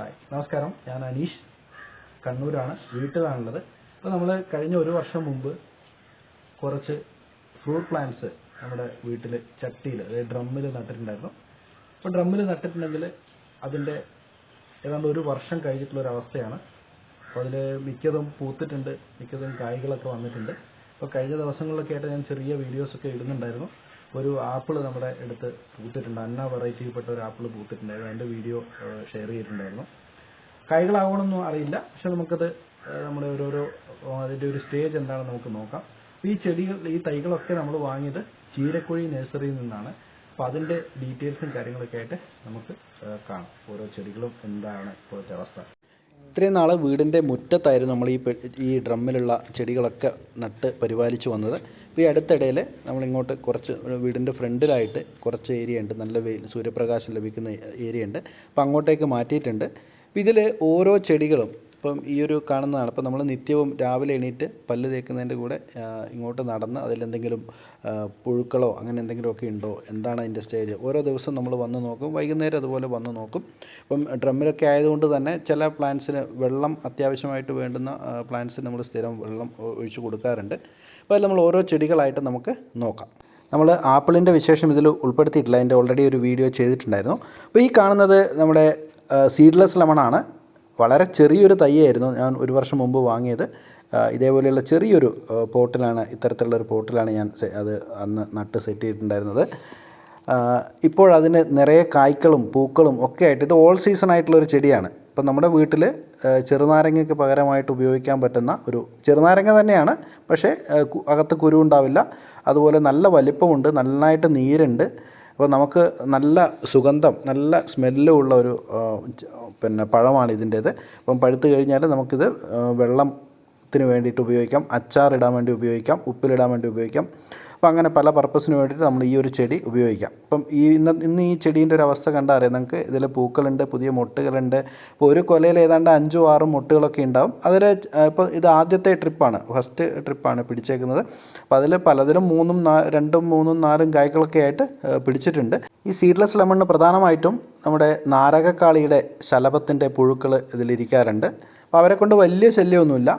Hi നമസ്കാരം. ഞാൻ അനീഷ്. കണ്ണൂരാണ്. വീട്ടിലാണുള്ളത്. അപ്പോൾ നമ്മൾ കഴിഞ്ഞ ഒരു വർഷം മുമ്പ് കുറച്ച് ഫ്രൂട്ട് പ്ലാന്റ്സ് നമ്മുടെ വീട്ടിൽ ചട്ടിയിൽ അതായത് ഡ്രമ്മിൽ നട്ടിട്ടുണ്ടായിരുന്നു. അപ്പോൾ ഡ്രമ്മിൽ നട്ടിട്ടുണ്ടെങ്കിൽ അതിന്റെ ഏതാണ്ട് ഒരു വർഷം കഴിഞ്ഞിട്ടുള്ള ഒരു അവസ്ഥയാണ്. അപ്പോൾ അതിൽ മിക്കതും പൂത്തിട്ടുണ്ട്. മിക്കതും കായ്കളൊക്കെ വന്നിട്ടുണ്ട്. അപ്പോൾ കഴിഞ്ഞ ദിവസങ്ങളിലൊക്കെ ആയിട്ട് ഞാൻ ചെറിയ വീഡിയോസൊക്കെ ഇടുന്നുണ്ടായിരുന്നു. ഒരു ആപ്പിൾ നമ്മുടെ അടുത്ത് പൂത്തിട്ടുണ്ട്. അന്ന വെറൈറ്റിയിൽപ്പെട്ട ഒരു ആപ്പിൾ പൂത്തിട്ടുണ്ടായിരുന്നു അതിന്റെ വീഡിയോ ഷെയർ ചെയ്തിട്ടുണ്ടായിരുന്നു. കായ്കളാവണമെന്നും അറിയില്ല. പക്ഷെ നമുക്കത് നമ്മുടെ ഓരോരോ അതിന്റെ ഒരു സ്റ്റേജ് എന്താണെന്ന് നമുക്ക് നോക്കാം. ഈ ചെടികൾ ഈ തൈകളൊക്കെ നമ്മൾ വാങ്ങിയത് ചീരക്കുഴി നഴ്സറിയിൽ നിന്നാണ്. അപ്പൊ അതിന്റെ ഡീറ്റെയിൽസും കാര്യങ്ങളൊക്കെ ആയിട്ട് നമുക്ക് കാണാം. ഓരോ ചെടികളും എന്താണ് ഇപ്പോഴത്തെ അവസ്ഥ. ഇത്രയും നാൾ വീടിന്റെ മുറ്റത്തായിരുന്നു നമ്മൾ ഈ ഈ ഡ്രമ്മിലുള്ള ചെടികളൊക്കെ നട്ട് പരിപാലിച്ച് വന്നത്. ഇപ്പോൾ ഈ അടുത്തിടയിൽ നമ്മളിങ്ങോട്ട് കുറച്ച് വീടിന്റെ ഫ്രണ്ടിലായിട്ട് കുറച്ച് ഏരിയ ഉണ്ട്. നല്ല വെയിൽ സൂര്യപ്രകാശം ലഭിക്കുന്ന ഏരിയ ഉണ്ട്. അപ്പോൾ അങ്ങോട്ടേക്ക് മാറ്റിയിട്ടുണ്ട്. ഇതിൽ ഓരോ ചെടികളും ഇപ്പം ഈ ഒരു കാണുന്നതാണ്. ഇപ്പം നമ്മൾ നിത്യവും രാവിലെ എണീറ്റ് പല്ല് തേക്കുന്നതിന്റെ കൂടെ ഇങ്ങോട്ട് നടന്ന് അതിലെന്തെങ്കിലും പുഴുക്കളോ അങ്ങനെ എന്തെങ്കിലുമൊക്കെ ഉണ്ടോ? എന്താണ് അതിന്റെ സ്റ്റേജ്? ഓരോ ദിവസം നമ്മൾ വന്ന് നോക്കും. വൈകുന്നേരം അതുപോലെ വന്ന് നോക്കും. ഇപ്പം ഡ്രമ്മിലൊക്കെ ആയതുകൊണ്ട് തന്നെ ചില പ്ലാന്റ്സിന് വെള്ളം അത്യാവശ്യമായിട്ട് വേണ്ടുന്ന പ്ലാന്റ്സിന് നമ്മൾ സ്ഥിരം വെള്ളം ഒഴിച്ച് കൊടുക്കാറുണ്ട്. അപ്പോൾ അതിൽ നമ്മൾ ഓരോ ചെടികളായിട്ട് നമുക്ക് നോക്കാം. നമ്മൾ ആപ്പിളിന്റെ വിശേഷം ഇതിൽ ഉൾപ്പെടുത്തിയിട്ടില്ല. അതിന്റെ ഓൾറെഡി ഒരു വീഡിയോ ചെയ്തിട്ടുണ്ടായിരുന്നു. അപ്പോൾ ഈ കാണുന്നത് നമ്മുടെ സീഡ്ലെസ് ലെമണാണ്. വളരെ ചെറിയൊരു തൈയായിരുന്നു ഞാൻ ഒരു വർഷം മുമ്പ് വാങ്ങിയത്. ഇതേപോലെയുള്ള ചെറിയൊരു പോട്ടിലാണ് ഇത്തരത്തിലുള്ള ഒരു പോട്ടിലാണ് ഞാൻ അത് അന്ന് നട്ട് സെറ്റ് ചെയ്തിട്ടുണ്ടായിരുന്നത്. ഇപ്പോഴതിന് നിറയെ കായ്ക്കളും പൂക്കളും ഒക്കെ ആയിട്ട് ഇത് ഓൾ സീസൺ ആയിട്ടുള്ള ഒരു ചെടിയാണ്. ഇപ്പം നമ്മുടെ വീട്ടിൽ ചെറുനാരങ്ങയ്ക്ക് പകരമായിട്ട് ഉപയോഗിക്കാൻ പറ്റുന്ന ഒരു ചെറുനാരങ്ങ തന്നെയാണ്. പക്ഷേ അകത്ത് കുരു ഉണ്ടാവില്ല. അതുപോലെ നല്ല വലിപ്പമുണ്ട് നന്നായിട്ട് നീരുണ്ട്. അപ്പോൾ നമുക്ക് നല്ല സുഗന്ധം നല്ല സ്മെല്ലും ഉള്ള ഒരു പിന്നെ പഴമാണ് ഇതിന്റേത്. അപ്പം പഴുത്ത് കഴിഞ്ഞാൽ നമുക്കിത് വെള്ളം വെള്ളത്തിന് വേണ്ടിയിട്ട് ഉപയോഗിക്കാം. അച്ചാറിടാൻ വേണ്ടി ഉപയോഗിക്കാം. ഉപ്പിലിടാൻ വേണ്ടി ഉപയോഗിക്കാം. അപ്പോൾ അങ്ങനെ പല പർപ്പസിന് വേണ്ടിയിട്ട് നമ്മൾ ഈ ഒരു ചെടി ഉപയോഗിക്കാം. അപ്പം ഈ ഇന്ന് ഇന്ന് ഈ ചെടീന്റെ ഒരു അവസ്ഥ കണ്ടാൽ അറിയാം നമുക്ക് ഇതിൽ പൂക്കളുണ്ട് പുതിയ മൊട്ടുകളുണ്ട്. ഇപ്പോൾ ഒരു കൊലയിൽ ഏതാണ്ട് അഞ്ചോ ആറും മൊട്ടുകളൊക്കെ ഉണ്ടാവും. അതിൽ ഇപ്പോൾ ഇത് ആദ്യത്തെ ട്രിപ്പാണ് ഫസ്റ്റ് ട്രിപ്പാണ് പിടിച്ചേക്കുന്നത്. അപ്പോൾ അതിൽ പലതിലും മൂന്നും രണ്ടും മൂന്നും നാലും കായ്കളൊക്കെ ആയിട്ട് പിടിച്ചിട്ടുണ്ട്. ഈ സീഡ്ലെസ് ലെമണിന് പ്രധാനമായിട്ടും നമ്മുടെ നാരകക്കാളിയുടെ ശലഭത്തിന്റെ പുഴുക്കൾ ഇതിലിരിക്കാറുണ്ട് അപ്പോൾ അവരെ കൊണ്ട് വലിയ ശല്യമൊന്നുമില്ല.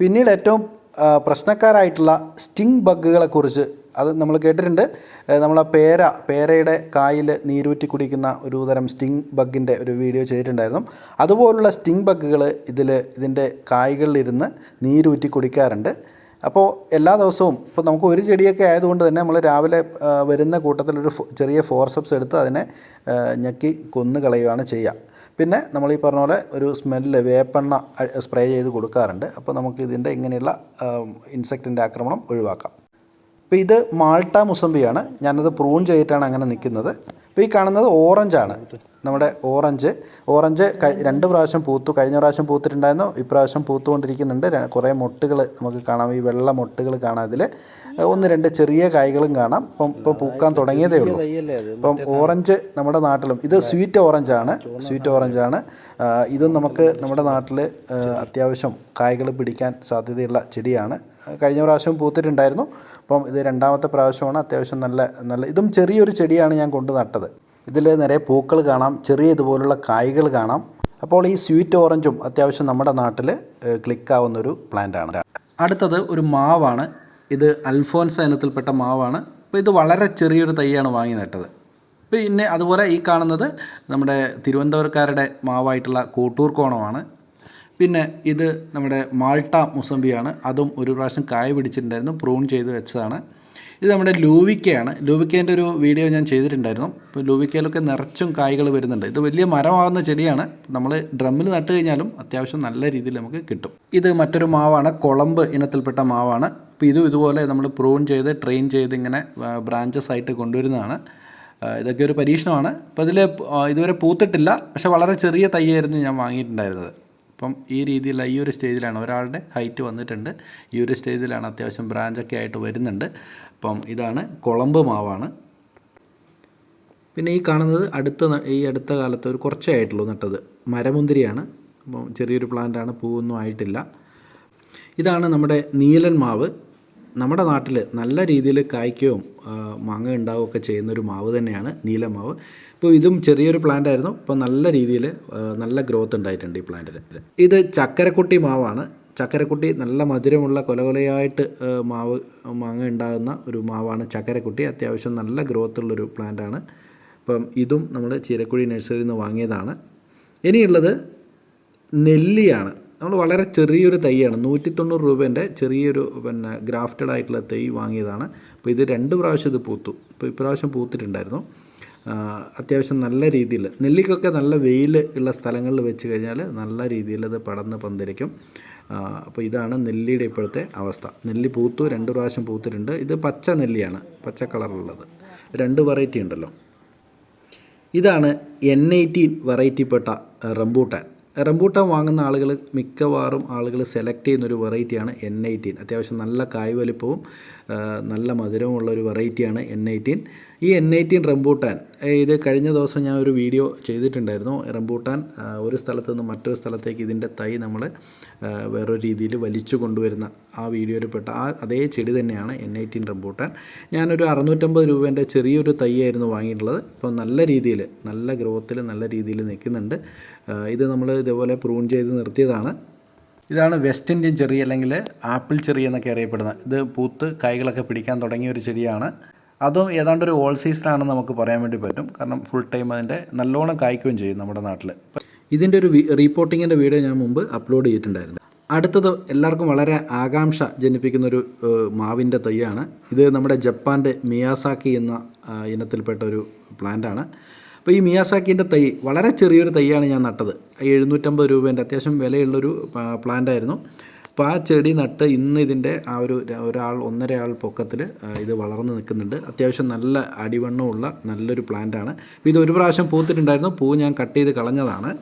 പിന്നീട് ഏറ്റവും പ്രശ്നക്കാരായിട്ടുള്ള സ്റ്റിങ് ബഗ്ഗുകളെ കുറിച്ച് അത് നമ്മൾ കേട്ടിട്ടുണ്ട്. നമ്മൾ ആ പേര പേരയുടെ കായിൽ നീരൂറ്റി കുടിക്കുന്ന ഒരു തരം സ്റ്റിങ് ബഗ്ഗിന്റെ ഒരു വീഡിയോ ചെയ്തിട്ടുണ്ടായിരുന്നു. അതുപോലുള്ള സ്റ്റിങ് ബഗ്ഗുകൾ ഇതിൽ ഇതിന്റെ കായ്കളിലിരുന്ന് നീരൂറ്റി കുടിക്കാറുണ്ട്. അപ്പോൾ എല്ലാ ദിവസവും ഇപ്പോൾ നമുക്ക് ഒരു ചെടിയൊക്കെ ആയതുകൊണ്ട് തന്നെ നമ്മൾ രാവിലെ വരുന്ന കൂട്ടത്തിൽ ഒരു ചെറിയ ഫോർസപ്സ് എടുത്ത് അതിനെ ഞെക്കി കൊന്നു കളയുകയാണ് ചെയ്യുക പിന്നെ നമ്മൾ ഈ പറഞ്ഞ പോലെ ഒരു സ്മെല്ല് വേപ്പെണ്ണ സ്പ്രേ ചെയ്ത് കൊടുക്കാറുണ്ട്. അപ്പോൾ നമുക്ക് ഇതിന്റെ ഇങ്ങനെയുള്ള ഇൻസെക്റ്റിന്റെ ആക്രമണം ഒഴിവാക്കാം. അപ്പോൾ ഇത് മാൾട്ട മുസമ്പിയാണ് ഞാനത് പ്രൂൺ ചെയ്തിട്ടാണ് അങ്ങനെ നിൽക്കുന്നത്. അപ്പോൾ ഈ കാണുന്നത് ഓറഞ്ചാണ് നമ്മുടെ ഓറഞ്ച് ഓറഞ്ച് രണ്ട് പ്രാവശ്യം പൂത്തു. കഴിഞ്ഞ പ്രാവശ്യം പൂത്തിട്ടുണ്ടായിരുന്നു. ഇപ്രാവശ്യം പൂത്തുകൊണ്ടിരിക്കുന്നുണ്ട്. കുറേ മൊട്ടുകൾ നമുക്ക് കാണാം. ഈ വെള്ള മൊട്ടുകൾ കാണാം അതിൽ. ഒന്ന് രണ്ട് ചെറിയ കായ്കളും കാണാം. ഇപ്പം ഇപ്പോൾ പൂക്കാൻ തുടങ്ങിയതേ ഉള്ളൂ. ഇപ്പം ഓറഞ്ച് നമ്മുടെ നാട്ടിലും ഇത് സ്വീറ്റ് ഓറഞ്ചാണ് സ്വീറ്റ് ഓറഞ്ചാണ് ഇതും നമുക്ക് നമ്മുടെ നാട്ടിൽ അത്യാവശ്യം കായ്കൾ പിടിക്കാൻ സാധ്യതയുള്ള ചെടിയാണ്. കഴിഞ്ഞ പ്രാവശ്യം പൂത്തിട്ടുണ്ടായിരുന്നു. അപ്പം ഇത് രണ്ടാമത്തെ പ്രാവശ്യമാണ് അത്യാവശ്യം നല്ല നല്ല ഇതും ചെറിയൊരു ചെടിയാണ് ഞാൻ കൊണ്ട് നട്ടത്. ഇതിൽ നിറയെ പൂക്കൾ കാണാം ചെറിയ ഇതുപോലുള്ള കായ്കൾ കാണാം. അപ്പോൾ ഈ സ്വീറ്റ് ഓറഞ്ചും അത്യാവശ്യം നമ്മുടെ നാട്ടിൽ ക്ലിക്കാവുന്ന ഒരു പ്ലാന്റാണ്. അടുത്തത് ഒരു മാവാണ്. ഇത് അൽഫോൻസ ഇനത്തിൽപ്പെട്ട മാവാണ്. അപ്പോൾ ഇത് വളരെ ചെറിയൊരു തൈയാണ് വാങ്ങി നട്ടത്. പിന്നെ അതുപോലെ ഈ കാണുന്നത് നമ്മുടെ തിരുവനന്തപുരക്കാരുടെ മാവായിട്ടുള്ള കോട്ടൂർ കോണമാണ്. പിന്നെ ഇത് നമ്മുടെ മാൾട്ട മുസമ്പിയാണ് അതും ഒരു പ്രാവശ്യം കായ പിടിച്ചിട്ടുണ്ടായിരുന്നു. പ്രൂൺ ചെയ്ത് വെച്ചതാണ്. ഇത് നമ്മുടെ ലൂവിക്കയാണ്. ലൂവിക്കേന്റെ ഒരു വീഡിയോ ഞാൻ ചെയ്തിട്ടുണ്ടായിരുന്നു. ഇപ്പോൾ ലൂവിക്കയിലൊക്കെ നിറച്ചും കായ്കൾ വരുന്നുണ്ട്. ഇത് വലിയ മരമാകുന്ന ചെടിയാണ്. നമ്മൾ ഡ്രമ്മിൽ നട്ട് കഴിഞ്ഞാലും അത്യാവശ്യം നല്ല രീതിയിൽ നമുക്ക് കിട്ടും. ഇത് മറ്റൊരു മാവാണ്. കുളമ്പ് ഇനത്തിൽപ്പെട്ട മാവാണ്. അപ്പോൾ ഇതും ഇതുപോലെ നമ്മൾ പ്രൂൺ ചെയ്ത് ട്രെയിൻ ചെയ്ത് ഇങ്ങനെ ബ്രാഞ്ചസ് ആയിട്ട് കൊണ്ടുവരുന്നതാണ്. ഇതൊക്കെ ഒരു പരീക്ഷണമാണ്. അപ്പോൾ ഇതിൽ ഇതുവരെ പൂത്തിട്ടില്ല. പക്ഷേ വളരെ ചെറിയ തൈയായിരുന്നു ഞാൻ വാങ്ങിയിട്ടുണ്ടായിരുന്നത്. അപ്പം ഈ രീതിയിലുള്ള ഈ ഒരു സ്റ്റേജിലാണ് ഒരാളുടെ ഹൈറ്റ് വന്നിട്ടുണ്ട്. ഈ ഒരു സ്റ്റേജിലാണ് അത്യാവശ്യം ബ്രാഞ്ചൊക്കെ ആയിട്ട് വരുന്നുണ്ട്. അപ്പം ഇതാണ് കുളമ്പ് മാവാണ്. പിന്നെ ഈ കാണുന്നത് അടുത്ത ഈ അടുത്ത കാലത്ത് ഒരു കുറച്ചേ ആയിട്ടുള്ളൂ നട്ടത്. മരമുന്തിരിയാണ്. അപ്പം ചെറിയൊരു പ്ലാന്റാണ് പൂവൊന്നും ആയിട്ടില്ല. ഇതാണ് നമ്മുടെ നീലൻ മാവ്. നമ്മുടെ നാട്ടിൽ നല്ല രീതിയിൽ കായ്ക്കുകയും മാങ്ങ ഉണ്ടാവുകയൊക്കെ ചെയ്യുന്ന ഒരു മാവ് തന്നെയാണ് നീലമാവ് ഇപ്പോൾ ഇതും ചെറിയൊരു പ്ലാന്റ് ആയിരുന്നു. ഇപ്പോൾ നല്ല രീതിയിൽ നല്ല ഗ്രോത്ത് ഉണ്ടായിട്ടുണ്ട് ഈ പ്ലാന്റിൽ ഇത് ചക്കരക്കുട്ടി മാവാണ്. ചക്കരക്കുട്ടി നല്ല മധുരമുള്ള കൊലകൊലയായിട്ട് മാവ് മാങ്ങ ഉണ്ടാകുന്ന ഒരു മാവാണ് ചക്കരക്കുട്ടി. അത്യാവശ്യം നല്ല ഗ്രോത്ത് ഉള്ളൊരു പ്ലാന്റാണ് അപ്പം ഇതും നമ്മൾ ചീരക്കുഴി നഴ്സറിയിൽ നിന്ന് വാങ്ങിയതാണ്. ഇനിയുള്ളത് നെല്ലിയാണ്. നമ്മൾ വളരെ ചെറിയൊരു തൈയാണ്. നൂറ്റി തൊണ്ണൂറ് രൂപേന്റെ ചെറിയൊരു പിന്നെ ഗ്രാഫ്റ്റഡ് ആയിട്ടുള്ള തൈ വാങ്ങിയതാണ്. അപ്പോൾ ഇത് രണ്ട് പ്രാവശ്യം ഇത് പൂത്തു. ഇപ്പോൾ ഇപ്രാവശ്യം പൂത്തിട്ടുണ്ടായിരുന്നു. അത്യാവശ്യം നല്ല രീതിയിൽ. നെല്ലിക്കൊക്കെ നല്ല വെയിൽ ഉള്ള സ്ഥലങ്ങളിൽ വെച്ച് കഴിഞ്ഞാൽ നല്ല രീതിയിൽ അത് പടന്ന് പന്തിരിക്കും അപ്പോൾ ഇതാണ് നെല്ലിയുടെ ഇപ്പോഴത്തെ അവസ്ഥ. നെല്ലി പൂത്തു രണ്ട് പ്രാവശ്യം പൂത്തിട്ടുണ്ട്. ഇത് പച്ച നെല്ലിയാണ്. പച്ച കളറുള്ളത് രണ്ട് വെറൈറ്റി ഉണ്ടല്ലോ. ഇതാണ് എൻ എയ്റ്റീൻ വെറൈറ്റിപ്പെട്ട റംബൂട്ടാൻ. റംബൂട്ടാൻ വാങ്ങുന്ന ആളുകൾ മിക്കവാറും ആളുകൾ സെലക്ട് ചെയ്യുന്നൊരു വെറൈറ്റിയാണ് എൻ എയ്റ്റീൻ അത്യാവശ്യം നല്ല കായ് വലിപ്പവും നല്ല മധുരവുമുള്ള ഒരു വെറൈറ്റിയാണ് എൻ എയ്റ്റീൻ ഈ എൻ എയ്റ്റീൻ റംബൂട്ടാൻ ഇത് കഴിഞ്ഞ ദിവസം ഞാൻ ഒരു വീഡിയോ ചെയ്തിട്ടുണ്ടായിരുന്നു. റംബൂട്ടാൻ ഒരു സ്ഥലത്തു നിന്ന് മറ്റൊരു സ്ഥലത്തേക്ക് ഇതിന്റെ തൈ നമ്മൾ വേറൊരു രീതിയിൽ വലിച്ചു കൊണ്ടുവരുന്ന ആ വീഡിയോയിൽ പെട്ട ആ അതേ ചെടി തന്നെയാണ് എൻ എയ്റ്റീൻ റംബൂട്ടാൻ. ഞാനൊരു അറുന്നൂറ്റമ്പത് രൂപേന്റെ ചെറിയൊരു തൈയായിരുന്നു വാങ്ങിയിട്ടുള്ളത്. ഇപ്പോൾ നല്ല രീതിയിൽ നല്ല ഗ്രോത്തിൽ നല്ല രീതിയിൽ നിൽക്കുന്നുണ്ട്. ഇത് നമ്മൾ ഇതേപോലെ പ്രൂൺ ചെയ്ത് നിർത്തിയതാണ്. ഇതാണ് വെസ്റ്റ് ഇന്ത്യൻ ചെറി അല്ലെങ്കിൽ ആപ്പിൾ ചെറി എന്നൊക്കെ അറിയപ്പെടുന്നത് ഇത് പൂത്ത് കായ്കളൊക്കെ പിടിക്കാൻ തുടങ്ങിയ ഒരു ചെടിയാണ്. അതും ഏതാണ്ട് ഒരു ഓൾ സീസണാണെന്ന് നമുക്ക് പറയാൻ വേണ്ടി പറ്റും. കാരണം ഫുൾ ടൈം അതിന്റെ നല്ലോണം കായ്ക്കുകയും ചെയ്യും നമ്മുടെ നാട്ടിൽ ഇതിന്റെ ഒരു റിപ്പോർട്ടിങ്ങിന്റെ വീഡിയോ ഞാൻ മുമ്പ് അപ്ലോഡ് ചെയ്തിട്ടുണ്ടായിരുന്നു. അടുത്തത് എല്ലാവർക്കും വളരെ ആകാംക്ഷ ജനിപ്പിക്കുന്ന ഒരു മാവിന്റെ തൈയാണ്. ഇത് നമ്മുടെ ജപ്പാന്റെ മിയാസാക്കി എന്ന ഇനത്തിൽപ്പെട്ട ഒരു പ്ലാന്റാണ് അപ്പോൾ ഈ മിയാസാക്കിന്റെ തൈ വളരെ ചെറിയൊരു തൈയാണ് ഞാൻ നട്ടത്. എഴുന്നൂറ്റമ്പത് രൂപേന്റെ അത്യാവശ്യം വിലയുള്ളൊരു പ്ലാന്റ് ആയിരുന്നു. അപ്പോൾ ആ ചെടി നട്ട് ഇന്ന് ഇതിന്റെ ആ ഒരു ഒരാൾ ഒന്നരയാൾ പൊക്കത്തിൽ ഇത് വളർന്ന് നിൽക്കുന്നുണ്ട്. അത്യാവശ്യം നല്ല അടിവണ്ണമുള്ള നല്ലൊരു പ്ലാന്റാണ് ഇത് ഒരു പ്രാവശ്യം പൂത്തിട്ടുണ്ടായിരുന്നു. പൂ ഞാൻ കട്ട് ചെയ്ത് കളഞ്ഞതാണ്.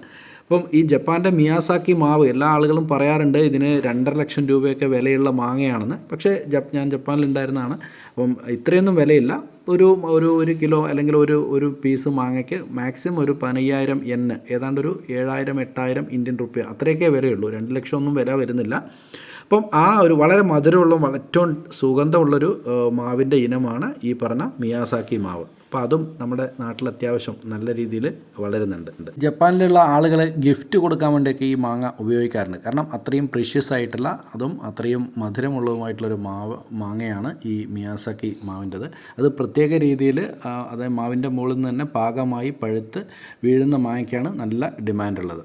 അപ്പം ഈ ജപ്പാന്റെ മിയാസാക്കി മാവ് എല്ലാ ആളുകളും പറയാറുണ്ട് ഇതിന് രണ്ടര ലക്ഷം രൂപയൊക്കെ വിലയുള്ള മാങ്ങയാണെന്ന്. പക്ഷേ ഞാൻ ജപ്പാനിലുണ്ടായിരുന്നതാണ്. അപ്പം ഇത്രയൊന്നും വിലയില്ല. ഒരു ഒരു ഒരു കിലോ അല്ലെങ്കിൽ ഒരു ഒരു പീസ് മാങ്ങയ്ക്ക് മാക്സിമം ഒരു പതിനയ്യായിരം എൻ ഏതാണ്ട് ഒരു ഏഴായിരം എട്ടായിരം ഇന്ത്യൻ റുപ്യ അത്രയൊക്കെ വിലയുള്ളൂ. രണ്ട് ലക്ഷം ഒന്നും വില വരുന്നില്ല. അപ്പം ആ ഒരു വളരെ മധുരമുള്ള ഏറ്റവും സുഗന്ധമുള്ളൊരു മാവിന്റെ ഇനമാണ് ഈ പറഞ്ഞ മിയാസാക്കി മാവ്. അപ്പോൾ അതും നമ്മുടെ നാട്ടിൽ അത്യാവശ്യം നല്ല രീതിയിൽ വളരുന്നുണ്ട്. ജപ്പാനിലുള്ള ആളുകൾ ഗിഫ്റ്റ് കൊടുക്കാൻ വേണ്ടിയൊക്കെ ഈ മാങ്ങ ഉപയോഗിക്കാറുണ്ട്. കാരണം അത്രയും പ്രീഷ്യസ് ആയിട്ടുള്ള അതും അത്രയും മധുരമുള്ളതുമായിട്ടുള്ളൊരു മാവ് മാങ്ങയാണ് ഈ മിയാസക്കി മാവിന്റെത്. അത് പ്രത്യേക രീതിയിൽ അതായത് മാവിന്റെ മുകളിൽ നിന്ന് തന്നെ പാകമായി പഴുത്ത് വീഴുന്ന മാങ്ങയ്ക്കാണ് നല്ല ഡിമാൻഡുള്ളത്.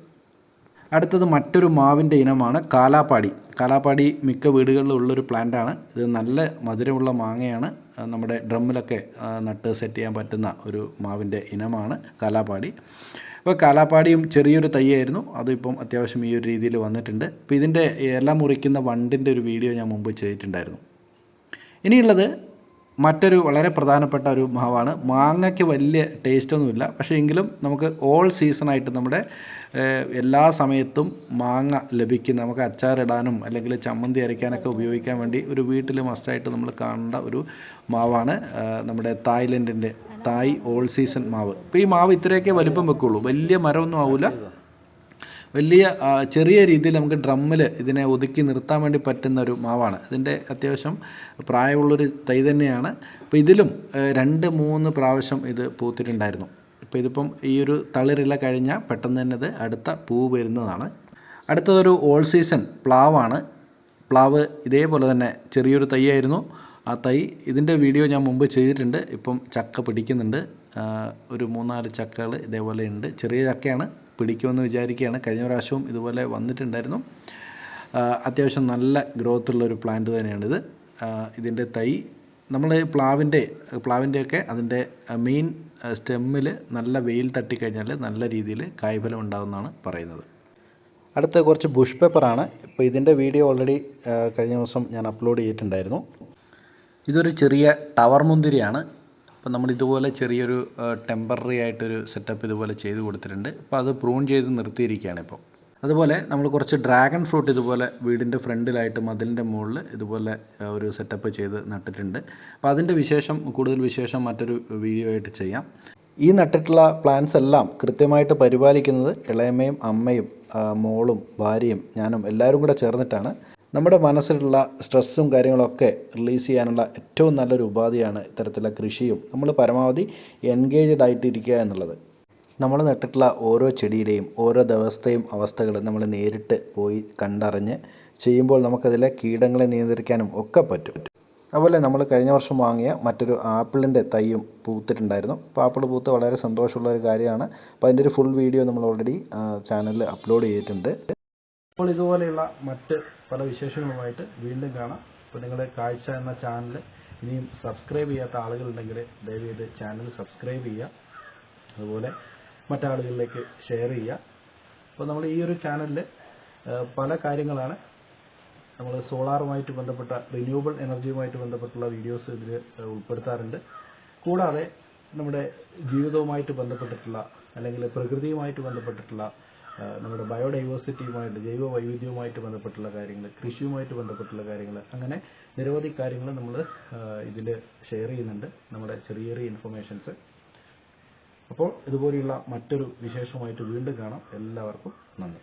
അടുത്തത് മറ്റൊരു മാവിന്റെ ഇനമാണ് കാലാപ്പാടി. കാലാപ്പാടി മിക്ക വീടുകളിലും ഉള്ളൊരു പ്ലാന്റാണ് ഇത് നല്ല മധുരമുള്ള മാങ്ങയാണ്. നമ്മുടെ ഡ്രമ്മിലൊക്കെ നട്ട് സെറ്റ് ചെയ്യാൻ പറ്റുന്ന ഒരു മാവിന്റെ ഇനമാണ് കാലാപ്പാടി. അപ്പോൾ കാലാപ്പാടിയും ചെറിയൊരു തൈയായിരുന്നു അതിപ്പം അത്യാവശ്യം ഈ ഒരു രീതിയിൽ വന്നിട്ടുണ്ട്. അപ്പോൾ ഇതിന്റെ എല്ലാം മുറിക്കുന്ന വണ്ടിന്റെ ഒരു വീഡിയോ ഞാൻ മുമ്പ് ചെയ്തിട്ടുണ്ടായിരുന്നു. ഇനിയുള്ളത് മറ്റൊരു വളരെ പ്രധാനപ്പെട്ട ഒരു മാവാണ്. മാങ്ങയ്ക്ക് വലിയ ടേസ്റ്റൊന്നുമില്ല പക്ഷേ എങ്കിലും നമുക്ക് ഓൾ സീസണായിട്ട് നമ്മുടെ എല്ലാ സമയത്തും മാങ്ങ ലഭിക്കുന്ന നമുക്ക് അച്ചാറിടാനും അല്ലെങ്കിൽ ചമ്മന്തി അരയ്ക്കാനൊക്കെ ഉപയോഗിക്കാൻ വേണ്ടി ഒരു വീട്ടിൽ മസ്റ്റായിട്ട് നമ്മൾ കാണേണ്ട ഒരു മാവാണ് നമ്മുടെ തായ്ലൻഡിന്റെ തായ് ഓൾ സീസൺ മാവ്. ഇപ്പോൾ ഈ മാവ് ഇത്രയൊക്കെ വലിപ്പം വെക്കുള്ളൂ. വലിയ മരമൊന്നും ആവില്ല വലിയ ചെറിയ രീതിയിൽ നമുക്ക് ഡ്രമ്മിൽ ഇതിനെ ഒതുക്കി നിർത്താൻ വേണ്ടി പറ്റുന്ന ഒരു മാവാണ്. ഇതിന്റെ അത്യാവശ്യം പ്രായമുള്ളൊരു തൈ തന്നെയാണ്. അപ്പോൾ ഇതിലും രണ്ട് മൂന്ന് പ്രാവശ്യം ഇത് പൂത്തിട്ടുണ്ടായിരുന്നു. ഇപ്പോൾ ഇതിപ്പം ഈ ഒരു തളിരില കഴിഞ്ഞാൽ പെട്ടെന്ന് തന്നെ ഇത് അടുത്ത പൂവ് വരുന്നതാണ്. അടുത്തതൊരു ഓൾ സീസൺ പ്ലാവാണ്. പ്ലാവ് ഇതേപോലെ തന്നെ ചെറിയൊരു തൈയായിരുന്നു. ആ തൈ ഇതിന്റെ വീഡിയോ ഞാൻ മുമ്പ് ചെയ്തിട്ടുണ്ട്. ഇപ്പം ചക്ക പിടിക്കുന്നുണ്ട്. ഒരു മൂന്നാൽ ചക്കകൾ ഇതേപോലെ ഉണ്ട്. ചെറിയ ചക്കയാണ്. പിടിക്കുമെന്ന് വിചാരിക്കുകയാണ്. കഴിഞ്ഞ പ്രാവശ്യവും ഇതുപോലെ വന്നിട്ടുണ്ടായിരുന്നു. അത്യാവശ്യം നല്ല ഗ്രോത്തുള്ളൊരു പ്ലാന്റ് തന്നെയാണിത്. ഇതിന്റെ തൈ നമ്മൾ പ്ലാവിന്റെ പ്ലാവിന്റെയൊക്കെ അതിന്റെ മെയിൻ സ്റ്റെമ്മിൽ നല്ല വെയിൽ തട്ടിക്കഴിഞ്ഞാൽ നല്ല രീതിയിൽ കായ്ഫലം ഉണ്ടാകുമെന്നാണ് പറയുന്നത്. അടുത്ത കുറച്ച് ബുഷ് പേപ്പറാണ് ഇപ്പോൾ ഇതിന്റെ വീഡിയോ ഓൾറെഡി കഴിഞ്ഞ ദിവസം ഞാൻ അപ്ലോഡ് ചെയ്തിട്ടുണ്ടായിരുന്നു. ഇതൊരു ചെറിയ ടവർ മുന്തിരിയാണ്. അപ്പോൾ നമ്മൾ ഇതുപോലെ ചെറിയൊരു ടെമ്പററി ആയിട്ടൊരു സെറ്റപ്പ് ഇതുപോലെ ചെയ്ത് കൊടുത്തിട്ടുണ്ട്. അപ്പോൾ അത് പ്രൂൺ ചെയ്ത് നിർത്തിയിരിക്കുകയാണ് ഇപ്പോൾ അതുപോലെ നമ്മൾ കുറച്ച് ഡ്രാഗൺ ഫ്രൂട്ട് ഇതുപോലെ വീടിന്റെ ഫ്രണ്ടിലായിട്ട് മതിലിന്റെ മുകളിൽ ഇതുപോലെ ഒരു സെറ്റപ്പ് ചെയ്ത് നട്ടിട്ടുണ്ട്. അപ്പോൾ അതിന്റെ വിശേഷം കൂടുതൽ വിശേഷം മറ്റൊരു വീഡിയോ ആയിട്ട് ചെയ്യാം. ഈ നട്ടിട്ടുള്ള പ്ലാന്റ്സ് എല്ലാം കൃത്യമായിട്ട് പരിപാലിക്കുന്നത് ഇളയമ്മയും അമ്മയും മോളും ഭാര്യയും ഞാനും എല്ലാവരും കൂടെ ചേർന്നിട്ടാണ്. നമ്മുടെ മനസ്സിലുള്ള സ്ട്രെസ്സും കാര്യങ്ങളൊക്കെ റിലീസ് ചെയ്യാനുള്ള ഏറ്റവും നല്ലൊരു ഉപാധിയാണ് ഇത്തരത്തിലുള്ള കൃഷിയും. നമ്മൾ പരമാവധി എൻഗേജ്ഡ് ആയിട്ടിരിക്കുക എന്നുള്ളത്. നമ്മൾ നട്ടിട്ടുള്ള ഓരോ ചെടിയുടെയും ഓരോ ദിവസത്തെയും അവസ്ഥകൾ നമ്മൾ നേരിട്ട് പോയി കണ്ടറിഞ്ഞ് ചെയ്യുമ്പോൾ നമുക്കതിലെ കീടങ്ങളെ നിയന്ത്രിക്കാനും ഒക്കെ പറ്റും. അതുപോലെ നമ്മൾ കഴിഞ്ഞ വർഷം വാങ്ങിയ മറ്റൊരു ആപ്പിളിന്റെ തൈയും പൂത്തിട്ടുണ്ടായിരുന്നു. അപ്പോൾ ആപ്പിൾ പൂത്ത് വളരെ സന്തോഷമുള്ള ഒരു കാര്യമാണ്. അപ്പോൾ അതിന്റെ ഒരു ഫുൾ വീഡിയോ നമ്മൾ ഓൾറെഡി ചാനലിൽ അപ്ലോഡ് ചെയ്തിട്ടുണ്ട്. അപ്പോൾ ഇതുപോലെയുള്ള മറ്റ് പല വിശേഷങ്ങളുമായിട്ട് വീണ്ടും കാണാം. അപ്പോൾ നിങ്ങൾ കാഴ്ച എന്ന ചാനൽ ഇനിയും സബ്സ്ക്രൈബ് ചെയ്യാത്ത ആളുകളുണ്ടെങ്കിൽ ദയവേത് ചാനൽ സബ്സ്ക്രൈബ് ചെയ്യുക. അതുപോലെ മറ്റാളുകളിലേക്ക് ഷെയർ ചെയ്യുക. അപ്പോൾ നമ്മൾ ഈ ഒരു ചാനലിൽ പല കാര്യങ്ങളാണ് നമ്മൾ സോളാറുമായിട്ട് ബന്ധപ്പെട്ട റിന്യൂവബിൾ എനർജിയുമായിട്ട് ബന്ധപ്പെട്ടുള്ള വീഡിയോസ് ഇതിൽ ഉൾപ്പെടുത്താറുണ്ട്. കൂടാതെ നമ്മുടെ ജീവിതവുമായിട്ട് ബന്ധപ്പെട്ടിട്ടുള്ള അല്ലെങ്കിൽ പ്രകൃതിയുമായിട്ട് ബന്ധപ്പെട്ടിട്ടുള്ള നമ്മുടെ ബയോഡൈവേഴ്സിറ്റിയുമായിട്ട് ജൈവ വൈവിധ്യവുമായിട്ട് ബന്ധപ്പെട്ടുള്ള കാര്യങ്ങൾ കൃഷിയുമായിട്ട് ബന്ധപ്പെട്ടുള്ള കാര്യങ്ങൾ അങ്ങനെ നിരവധി കാര്യങ്ങൾ നമ്മൾ ഇതിൽ ഷെയർ ചെയ്യുന്നുണ്ട്. നമ്മുടെ ചെറിയ ചെറിയ ഇൻഫർമേഷൻസ് അപ്പോൾ ഇതുപോലെയുള്ള മറ്റൊരു വിശേഷമായിട്ട് വീണ്ടും കാണാം. എല്ലാവർക്കും നന്ദി.